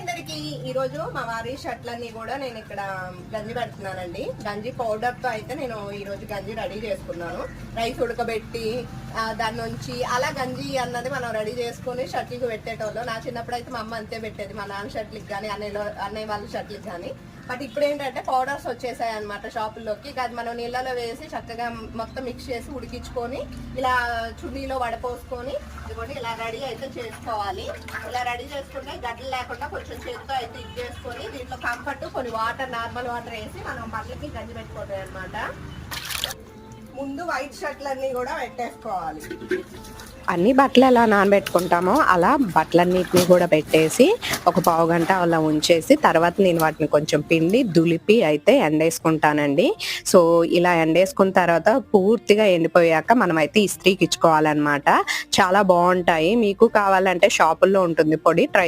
అందరికి ఈరోజు మా వారి షర్ట్లన్నీ కూడా నేను ఇక్కడ గంజి పెడుతున్నానండి. గంజి పౌడర్తో అయితే నేను ఈరోజు గంజి రెడీ చేసుకున్నాను. రైస్ ఉడకబెట్టి దాని నుంచి అలా గంజి అన్నది మనం రెడీ చేసుకుని షర్ట్లకు పెట్టేటోళ్ళు. నా చిన్నప్పుడు అయితే మా అమ్మ అంతే పెట్టేది మా నాన్న షర్ట్లకి కానీ అన్నయ్య అన్నయ్య వాళ్ళ షర్ట్లకి కానీ బట్ ఇప్పుడు ఏంటంటే పౌడర్స్ వచ్చేసాయి అనమాట షాపుల్లోకి అది మనం నీళ్ళలో వేసి చక్కగా మొత్తం మిక్స్ చేసి ఉడికించుకొని ఇలా చున్నీలో వడపోసుకొని ఇదిగోండి ఇలా రెడీ అయితే చేసుకోవాలి. ఇలా రెడీ చేసుకుంటే గడ్డలు లేకుండా కొంచెం చేతితో అయితే ఇది చేసుకొని దీంట్లో కంఫర్ట్ కొన్ని వాటర్ నార్మల్ వాటర్ వేసి మనం పళ్ళకి గంజి పెట్టుకోవడం అనమాట ముందు వైట్ షర్ట్లన్నీ కూడా పెట్టేసుకోవాలి. అన్ని బట్టలు ఎలా నానబెట్టుకుంటామో అలా బట్టలన్నిటిని కూడా పెట్టేసి ఒక పావు గంట అలా ఉంచేసి తర్వాత నేను వాటిని కొంచెం పిండి దులిపి అయితే ఎండేసుకుంటానండి. సో ఇలా ఎండేసుకున్న తర్వాత పూర్తిగా ఎండిపోయాక మనం అయితే ఇస్త్రీకి ఇచ్చుకోవాలన్నమాట చాలా బాగుంటాయి. మీకు కావాలంటే షాపుల్లో ఉంటుంది. పొడి ట్రై